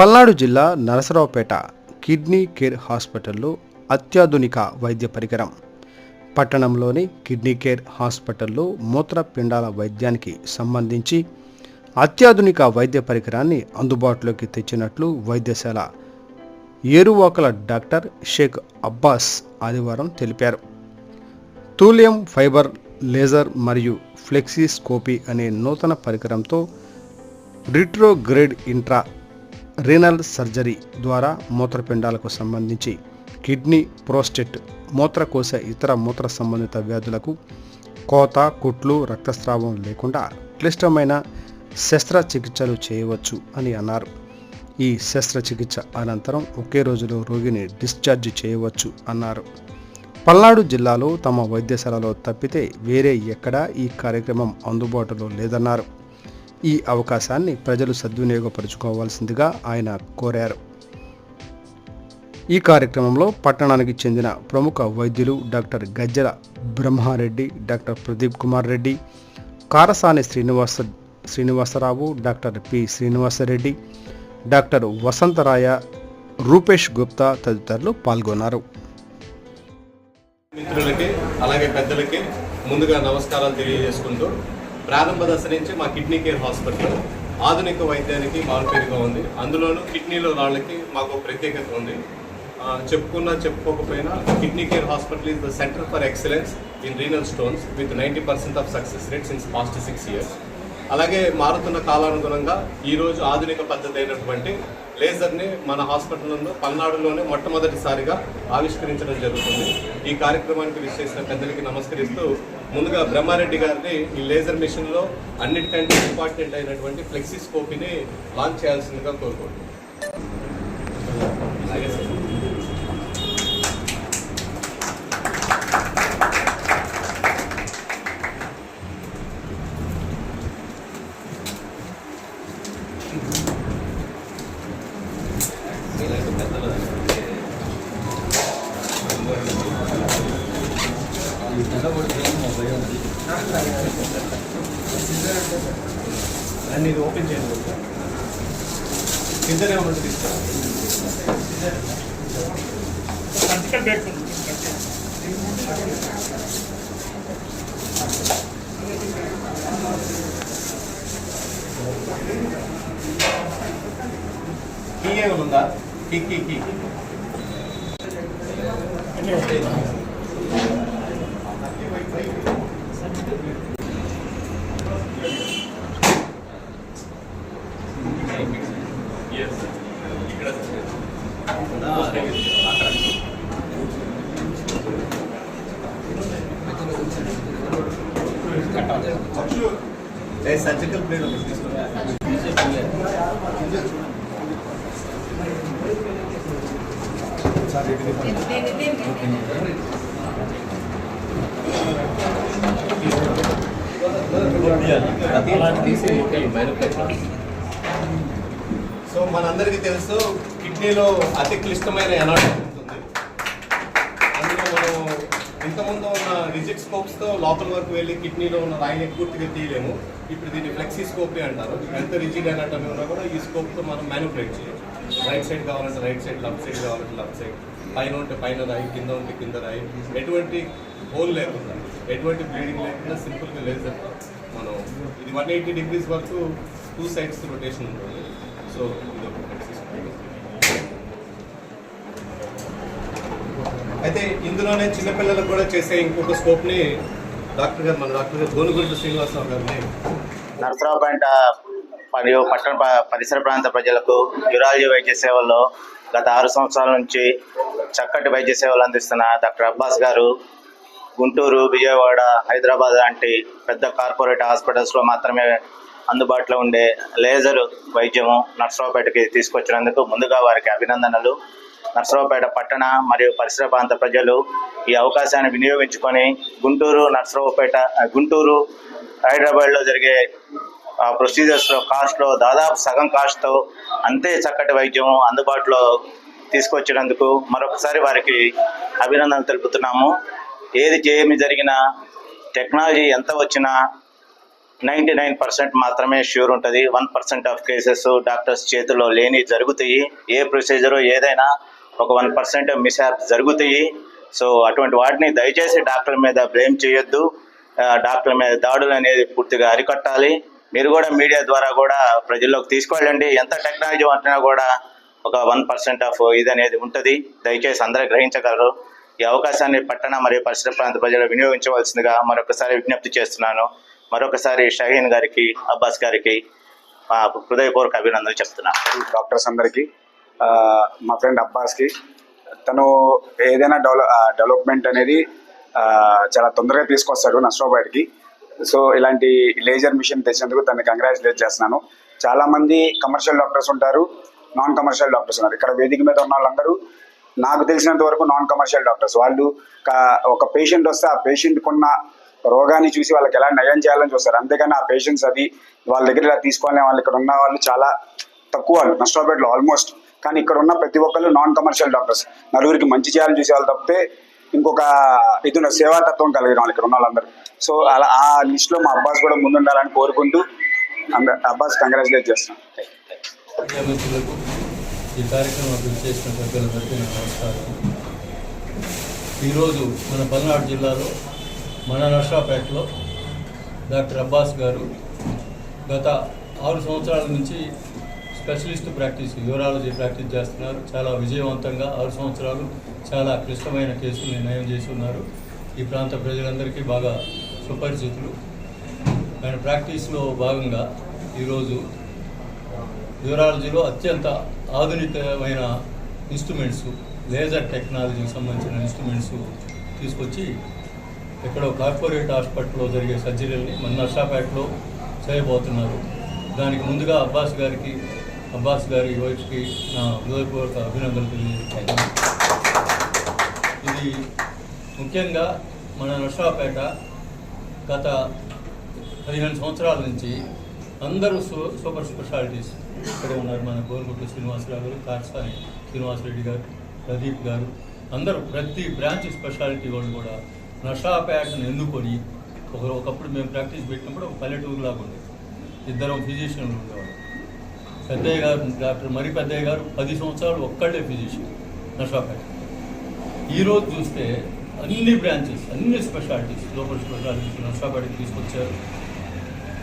పల్నాడు జిల్లా Narasaraopet kidney care హాస్పిటల్లో అత్యాధునిక వైద్య పరికరం. పట్టణంలోని కిడ్నీ కేర్ హాస్పిటల్లో మూత్రపిండాల వైద్యానికి సంబంధించి అత్యాధునిక వైద్య పరికరాన్ని అందుబాటులోకి తెచ్చినట్లు వైద్యశాల ఏరువాకల డాక్టర్ షేక్ అబ్బాస్ ఆదివారం తెలిపారు. తూలియం ఫైబర్ లేజర్ మరియు ఫ్లెక్సీస్కోపీ అనే నూతన పరికరంతో రిట్రోగ్రేడ్ ఇంట్రా రీనల్ సర్జరీ ద్వారా మూత్రపిండాలకు సంబంధించి కిడ్నీ ప్రోస్టెట్ మూత్రకోశ ఇతర మూత్ర సంబంధిత వ్యాధులకు కోత కుట్లు రక్తస్రావం లేకుండా క్లిష్టమైన శస్త్రచికిత్సలు చేయవచ్చు అని అన్నారు. ఈ శస్త్రచికిత్స అనంతరం ఒకే రోజులో రోగిని డిశ్చార్జ్ చేయవచ్చు అన్నారు. పల్నాడు జిల్లాలో తమ వైద్యశాలలో తప్పితే వేరే ఎక్కడా ఈ కార్యక్రమం అందుబాటులో లేదన్నారు. ఈ అవకాశాన్ని ప్రజలు సద్వినియోగపరుచుకోవాల్సిందిగా ఆయన కోరారు. ఈ కార్యక్రమంలో పట్టణానికి చెందిన ప్రముఖ వైద్యులు doctor Gajjala Brahmareddy doctor Pradeep Kumar Reddy Karasani Srinivasa Srinivasarao doctor P Srinivasareddy doctor Vasantharaya Rupesh Gupta తదితరులు పాల్గొన్నారు. మిత్రులకి అలాగే పెద్దలకి ముందుగా నమస్కారాలు తెలియజేసుకుంటూ ప్రారంభ దశ నుంచి మా కిడ్నీ కేర్ హాస్పిటల్ ఆధునిక వైద్యానికి మారుపేరుగా ఉంది. అందులోనూ కిడ్నీలో రాళ్ళకి మాకు ప్రత్యేకత ఉంది. చెప్పుకున్నా చెప్పుకోకపోయినా kidney care hospital is the centre for excellence in renal stones with ninety percent of success rate since past six years అలాగే మారుతున్న కాలానుగుణంగా ఈరోజు ఆధునిక పద్ధతి అయినటువంటి లేజర్ని మన హాస్పిటల్లో పల్నాడులోనే మొట్టమొదటిసారిగా ఆవిష్కరించడం జరుగుతుంది. ఈ కార్యక్రమానికి విచ్చేసిన పెద్దలకి నమస్కరిస్తూ ముందుగా బ్రహ్మారెడ్డి గారిని ఈ లేజర్ మిషన్లో అన్నిటికంటే ఇంపార్టెంట్ అయినటువంటి ఫ్లెక్సీస్కోపీని లాంచ్ చేయాల్సిందిగా కోరుకుంటున్నాను. అన్ని ఇది ఓపెన్ చేయండి కిందనే ఉంటుంది సర్జికల్ బ్రేక్ ఉంటుంది కీ ఏమైనా ఉందా key key key surgical blade ఉంది తీసుకురా సో మనందరికీ తెలుసు కిడ్నీలో అతి క్లిష్టమైన ఎనాటమీ ఉంటుంది. అందులో మనం ఇంతకుముందు ఉన్న రిజిక్ స్కోప్స్తో లోపల వరకు వెళ్ళి కిడ్నీలో ఉన్న రాయిని పూర్తిగా తీయలేము. ఇప్పుడు దీన్ని ఫ్లెక్సీ ఫ్లెక్సీస్కోపీ అంటారు. ఎంత రిజిడ్ ఎనాటమీ ఉన్నా కూడా ఈ స్కోప్తో మనం మ్యానుపులేట్ చేయొచ్చు. రైట్ సైడ్ కావాలంటే రైట్ సైడ్ లెఫ్ట్ సైడ్ కావాలంటే లెఫ్ట్ సైడ్ పైన ఉంటే పైన రాయి కింద ఉంటే కింద రాయి. ఎటువంటి హోల్ లేకుండా ఎటువంటి బ్లీడింగ్ లేకుండా సింపుల్గా లేజర్ మనం ఇది వన్ ఎయిటీ డిగ్రీస్ వరకు టూ సైడ్స్ రొటేషన్ ఉంటుంది. సో ఇది ఒక అయితే ఇందులోనే చిన్నపిల్లలకు కూడా చేసే ఇంకొక స్కోప్ని డాక్టర్ గారు మన డాక్టర్ గారు గోనుగుంట శ్రీనివాసరావు గారిని నరసరావుపేట మరియు పట్టణ పరిసర ప్రాంత ప్రజలకు యూరాలజీ వైద్య సేవల్లో గత ఆరు సంవత్సరాల నుంచి చక్కటి వైద్య సేవలు అందిస్తున్న డాక్టర్ అబ్బాస్ గారు గుంటూరు విజయవాడ హైదరాబాద్ లాంటి పెద్ద కార్పొరేట్ హాస్పిటల్స్లో మాత్రమే అందుబాటులో ఉండే లేజర్ వైద్యము నర్సరావుపేటకి తీసుకొచ్చినందుకు ముందుగా వారికి అభినందనలు. నర్సరావుపేట పట్టణ మరియు పరిసర ప్రాంత ప్రజలు ఈ అవకాశాన్ని వినియోగించుకొని గుంటూరు నర్సరావుపేట గుంటూరు హైదరాబాద్లో జరిగే ప్రొసీజర్స్లో కాస్ట్లో దాదాపు సగం కాస్ట్తో అంతే చక్కటి వైద్యం అందుబాటులో తీసుకొచ్చినందుకు మరొకసారి వారికి అభినందనలు తెలుపుతున్నాము. ఏది ఏమి జరిగినా టెక్నాలజీ ఎంత వచ్చినా నైంటీ నైన్ పర్సెంట్ మాత్రమే ష్యూర్ ఉంటుంది. One percent of cases doctors చేతిలో లేని జరుగుతాయి. ఏ ప్రొసీజరు ఏదైనా ఒక వన్ పర్సెంట్ మిస్హాప్ జరుగుతాయి. సో అటువంటి వాటిని దయచేసి డాక్టర్ మీద బ్లేమ్ చేయొద్దు. డాక్టర్ మీద దాడులు అనేది పూర్తిగా అరికట్టాలి. మీరు కూడా మీడియా ద్వారా కూడా ప్రజల్లోకి తీసుకెళ్ళండి. ఎంత టెక్నాలజీ అంటున్నా కూడా ఒక వన్ పర్సెంట్ ఆఫ్ ఇది అనేది ఉంటుంది. దయచేసి అందరూ గ్రహించగలరు. ఈ అవకాశాన్ని పట్టణ మరియు పరిసర ప్రాంత ప్రజలు వినియోగించవలసిందిగా మరొకసారి విజ్ఞప్తి చేస్తున్నాను. మరొకసారి షహీన్ గారికి అబ్బాస్ గారికి మా హృదయపూర్వక అభినందనలు చెప్తున్నాను డాక్టర్స్ అందరికీ మా ఫ్రెండ్ అబ్బాస్కి తను ఏదైనా డెవలప్ డెవలప్మెంట్ అనేది చాలా తొందరగా తీసుకొస్తాడు నష్టోబాయిడ్కి సో ఇలాంటి లేజర్ మిషన్ తెచ్చినందుకు తను కంగ్రాచులేట్ చేస్తున్నాను. చాలామంది కమర్షియల్ డాక్టర్స్ ఉంటారు నాన్ కమర్షియల్ డాక్టర్స్ ఉన్నారు. ఇక్కడ వేదిక మీద ఉన్న వాళ్ళందరూ నాకు తెలిసినంత వరకు నాన్ కమర్షియల్ డాక్టర్స్ వాళ్ళు ఒక పేషెంట్ వస్తే ఆ పేషెంట్కున్న రోగాన్ని చూసి వాళ్ళకి ఎలా నయం చేయాలని చూస్తారు. అంతేగాని ఆ పేషెంట్స్ అవి వాళ్ళ దగ్గర ఇలా తీసుకోవాలని వాళ్ళు ఇక్కడ ఉన్న వాళ్ళు చాలా తక్కువ వాళ్ళు నష్టపేటలో ఆల్మోస్ట్ కానీ ఇక్కడ ఉన్న ప్రతి ఒక్కళ్ళు నాన్ కమర్షియల్ డాక్టర్స్ నలుగురికి మంచి చేయాలని చూసే వాళ్ళు తప్పితే ఇంకొక ఇది సేవాతత్వం కలిగిన వాళ్ళు ఇక్కడ ఉన్న వాళ్ళందరూ. సో అలా ఆ లిస్ట్లో మా అబ్బాస్ కూడా ముందుండాలని కోరుకుంటూ అందరు అబ్బాస్ కంగ్రాచులేట్ చేస్తున్నాను ఈ కార్యక్రమం అభివృద్ధి చేసిన పెద్దలందరికీ నా నమస్కారం. ఈరోజు మన పల్నాడు జిల్లాలో మన నర్సాపేటలో డాక్టర్ అబ్బాస్ గారు గత ఆరు సంవత్సరాల నుంచి స్పెషలిస్ట్ ప్రాక్టీస్ యూరాలజీ ప్రాక్టీస్ చేస్తున్నారు. చాలా విజయవంతంగా ఆరు సంవత్సరాలు చాలా క్లిష్టమైన కేసుల్ని నయం చేసి ఉన్నారు. ఈ ప్రాంత ప్రజలందరికీ బాగా సుపరిచితులు. ఆయన ప్రాక్టీస్లో భాగంగా ఈరోజు యూరాలజీలో అత్యంత ఆధునికమైన ఇన్స్ట్రుమెంట్స్ లేజర్ టెక్నాలజీకి సంబంధించిన ఇన్స్ట్రుమెంట్స్ తీసుకొచ్చి ఎక్కడో కార్పొరేట్ హాస్పిటల్లో జరిగే సర్జరీలని మన నర్సాపేటలో చేయబోతున్నారు. దానికి ముందుగా అబ్బాస్ గారికి అబ్బాస్ గారి వైఫ్కి నా హృదయపూర్వక అభినందనలు తెలియజేస్తాను ఇది ముఖ్యంగా మన నర్సాపేట గత పదిహేను సంవత్సరాల నుంచి అందరూ సూ సూపర్ స్పెషాలిటీస్. ఇక్కడే ఉన్నారు మన గోరుముట్టు శ్రీనివాసరావు గారు కాట్సాని శ్రీనివాసరెడ్డి గారు ప్రదీప్ గారు. అందరూ ప్రతి బ్రాంచ్ స్పెషాలిటీ వాళ్ళు కూడా. నషాపేటను ఎన్నుకొని ఒక ఒకప్పుడు మేము ప్రాక్టీస్ పెట్టినప్పుడు ఒక పల్లెటూరులాగా ఉండేది. ఇద్దరం ఫిజిషియన్లు ఉండేవాళ్ళు. పెద్దయ్య గారు డాక్టర్ మరి పెద్దయ్య గారు పది సంవత్సరాలు ఒక్కళ్ళే ఫిజిషియన్ నషాపేట ఈరోజు చూస్తే అన్ని బ్రాంచెస్ అన్ని స్పెషాలిటీస్ లోకల్ స్పెషాలిటీస్ నర్సాపేటకి తీసుకొచ్చారు.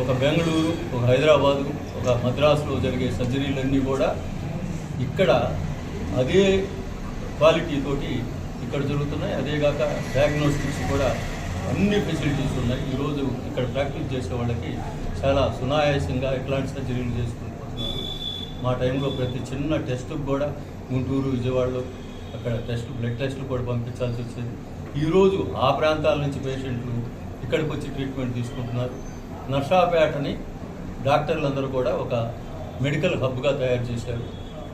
ఒక బెంగళూరు ఒక హైదరాబాదు ఒక మద్రాసులో జరిగే సర్జరీలన్నీ కూడా ఇక్కడ అదే క్వాలిటీతోటి ఇక్కడ జరుగుతున్నాయి. అదేగాక డయాగ్నోస్టిక్స్ కూడా అన్ని ఫెసిలిటీస్ ఉన్నాయి. ఈరోజు ఇక్కడ ప్రాక్టీస్ చేసే వాళ్ళకి చాలా సునాయాసంగా ఇట్లాంటి సర్జరీలు చేసుకుంటున్నారు. మా టైంలో ప్రతి చిన్న టెస్ట్కి కూడా గుంటూరు విజయవాడలో అక్కడ టెస్ట్ బ్లడ్ టెస్ట్లు కూడా పంపించాల్సి వచ్చేది. ఈరోజు ఆ ప్రాంతాల నుంచి పేషెంట్లు ఇక్కడికి వచ్చి ట్రీట్మెంట్ తీసుకుంటున్నారు. నర్సాపేటని డాక్టర్లందరూ కూడా ఒక మెడికల్ హబ్గా తయారు చేశారు.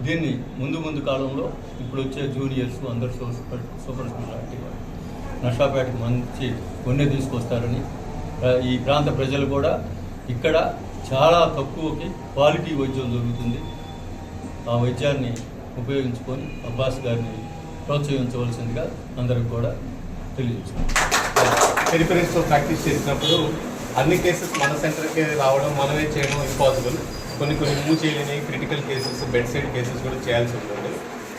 దీన్ని ముందు ముందు కాలంలో ఇప్పుడు వచ్చే జూనియర్స్ అందరు సూపర్ సూపర్ స్పెషాలిటీ వాళ్ళు. నర్సాపేటకి మంచి కొన్నే తీసుకొస్తారని ఈ ప్రాంత ప్రజలు కూడా ఇక్కడ చాలా తక్కువకి క్వాలిటీ వైద్యం జరుగుతుంది ఆ వైద్యాన్ని ఉపయోగించుకొని అబ్బాస్ గారిని ప్రోత్సహించవలసిందిగా అందరికి కూడా తెలియజేస్తున్నాను. పెరిఫరెన్స్లో ప్రాక్టీస్ చేసినప్పుడు అన్ని కేసెస్ మన సెంటర్కి రావడం మనమే చేయడం ఇంపాసిబుల్ కొన్ని కొన్ని మూవ్ చేయలేని critical cases bed side cases కూడా చేయాల్సి ఉంటుంది.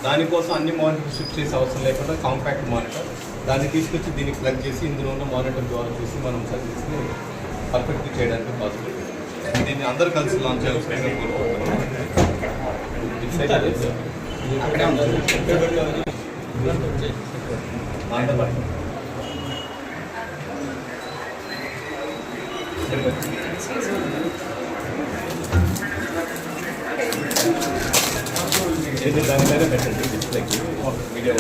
దానికోసం అన్ని మానిటర్ షిఫ్ట్ చేసే అవసరం లేకుండా కాంపాక్ట్ మానిటర్ దాన్ని తీసుకొచ్చి దీనికి ప్లగ్ చేసి ఇందులో ఉన్న మానిటర్ ద్వారా చూసి మనం సర్వీస్ని పర్ఫెక్ట్గా చేయడానికి పాసిబుల్ దీన్ని అందరూ కలిసి లాంచ్ చేయాల్సిందిగా కోరుకుంటున్నాం అక్కడే ఉంది. ఆంధ్రప్రదేశ్ పెట్టండి డిస్ప్లేకి మీడియా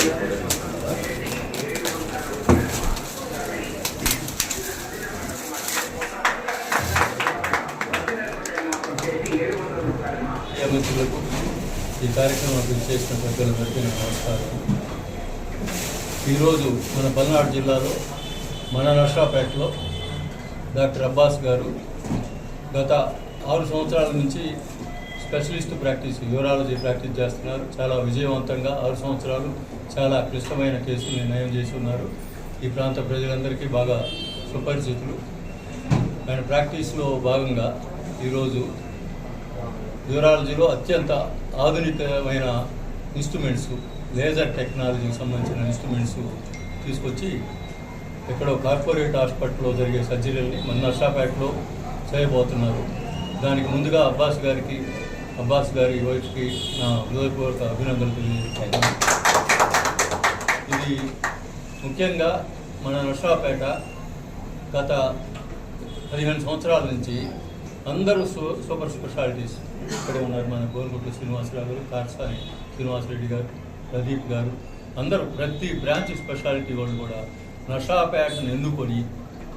ఈ కార్యక్రమం అభివృద్ధి చేసిన ప్రజలందరికీ నమస్కారం ఈరోజు మన పల్నాడు జిల్లాలో మన నష్టాపేటలో డాక్టర్ అబ్బాస్ గారు గత ఆరు సంవత్సరాల నుంచి స్పెషలిస్ట్ ప్రాక్టీస్ యూరాలజీ ప్రాక్టీస్ చేస్తున్నారు. చాలా విజయవంతంగా ఆరు సంవత్సరాలు చాలా క్లిష్టమైన కేసుల్ని నయం చేసి ఉన్నారు. ఈ ప్రాంత ప్రజలందరికీ బాగా సుపరిచితులు. ఆయన ప్రాక్టీస్లో భాగంగా ఈరోజు యూరాలజీలో అత్యంత ఆధునికమైన ఇన్స్ట్రుమెంట్స్ లేజర్ టెక్నాలజీకి సంబంధించిన ఇన్స్ట్రుమెంట్స్ తీసుకొచ్చి ఎక్కడో కార్పొరేట్ హాస్పిటల్లో జరిగే సర్జరీలని మన నర్సాపేటలో చేయబోతున్నారు. దానికి ముందుగా అబ్బాస్ గారికి అబ్బాస్ గారి వైఫ్కి నా హృదయపూర్వక అభినందనలు తెలియజేస్తాను ఇది ముఖ్యంగా మన నర్సాపేట గత పదిహేను సంవత్సరాల నుంచి అందరూ సూ సూపర్ స్పెషాలిటీస్ ఇక్కడే ఉన్నారు మన గోల్గుట్ట శ్రీనివాసరావు గారు కార్సాని శ్రీనివాసరెడ్డి గారు ప్రదీప్ గారు. అందరూ ప్రతి బ్రాంచ్ స్పెషాలిటీ వాళ్ళు కూడా నషాపేటను ఎన్నుకొని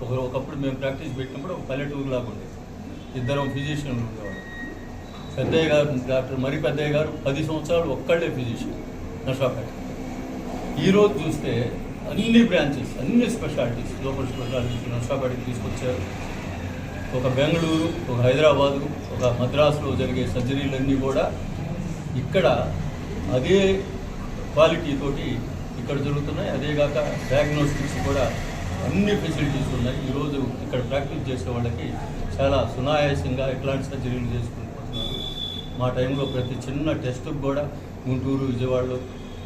ఒక ఒకప్పుడు మేము ప్రాక్టీస్ పెట్టినప్పుడు ఒక పల్లెటూరులాగా ఉండేది ఇద్దరం ఫిజిషియన్లు ఉండేవాడు పెద్దయ్య గారు డాక్టర్ మరి పెద్దయ్య గారు పది సంవత్సరాలు ఒక్కళ్ళే ఫిజిషియన్ నషాపేట ఈరోజు చూస్తే అన్ని బ్రాంచెస్ అన్ని స్పెషాలిటీస్ లోకల్ స్పెషాలిటీస్ నషాపేటకి తీసుకొచ్చారు. ఒక బెంగళూరు ఒక హైదరాబాదు ఒక మద్రాసులో జరిగే సర్జరీలన్నీ కూడా ఇక్కడ అదే క్వాలిటీతోటి ఇక్కడ జరుగుతున్నాయి. అదేగాక డయాగ్నోస్టిక్స్ కూడా అన్ని ఫెసిలిటీస్ ఉన్నాయి. ఈరోజు ఇక్కడ ప్రాక్టీస్ చేసే వాళ్ళకి చాలా సునాయాసంగా ఎట్లాంటి సర్జరీలు చేసుకుంటున్నారు. మా టైంలో ప్రతి చిన్న టెస్ట్కి కూడా గుంటూరు విజయవాడలో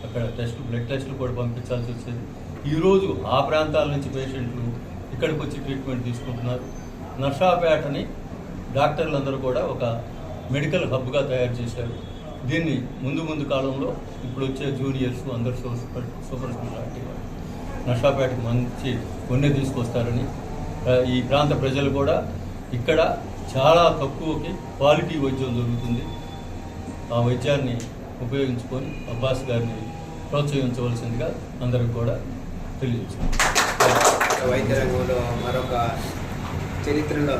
అక్కడ టెస్ట్ బ్లడ్ టెస్ట్లు కూడా పంపించాల్సి వచ్చేది. ఈరోజు ఆ ప్రాంతాల నుంచి పేషెంట్లు ఇక్కడికి వచ్చి ట్రీట్మెంట్ తీసుకుంటున్నారు. నర్సాపేటని డాక్టర్లందరూ కూడా ఒక మెడికల్ హబ్గా తయారు చేశారు. దీన్ని ముందు ముందు కాలంలో ఇప్పుడు వచ్చే జూనియర్స్ అందరు సూపర్ సూపర్ స్పెషాలిటీ లాంటి నర్సాపేటకి మంచి కొన్నే తీసుకొస్తారని ఈ ప్రాంత ప్రజలు కూడా ఇక్కడ చాలా తక్కువకి క్వాలిటీ వైద్యం దొరుకుతుంది. ఆ వైద్యాన్ని ఉపయోగించుకొని అబ్బాస్ గారిని ప్రోత్సహించవలసిందిగా అందరికి కూడా తెలియజేస్తాం వైద్య రంగంలో మరొక చరిత్రలో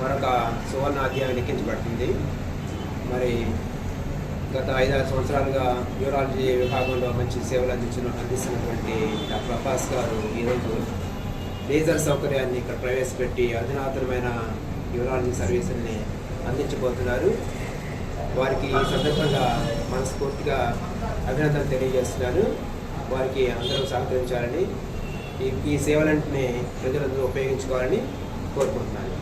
మరొక సువర్ణ అధ్యాయం లిఖించబడుతుంది మరి గత ఐదారు సంవత్సరాలుగా న్యూరాలజీ విభాగంలో మంచి సేవలు అందించిన అందిస్తున్నటువంటి డాక్టర్ అబ్బాస్ గారు ఈరోజు లేజర్ సౌకర్యాన్ని ఇక్కడ ప్రవేశపెట్టి అధునాతనమైన న్యూరాలజీ సర్వీసుల్ని అందించబోతున్నారు. వారికి ఈ సందర్భంగా మనస్ఫూర్తిగా అభినందనలు తెలియజేస్తున్నాను వారికి అందరూ సహకరించాలని ఈ ఈ సేవలన్నింటినీ ప్రజలందరూ ఉపయోగించుకోవాలని కోరుకుంటున్నాను.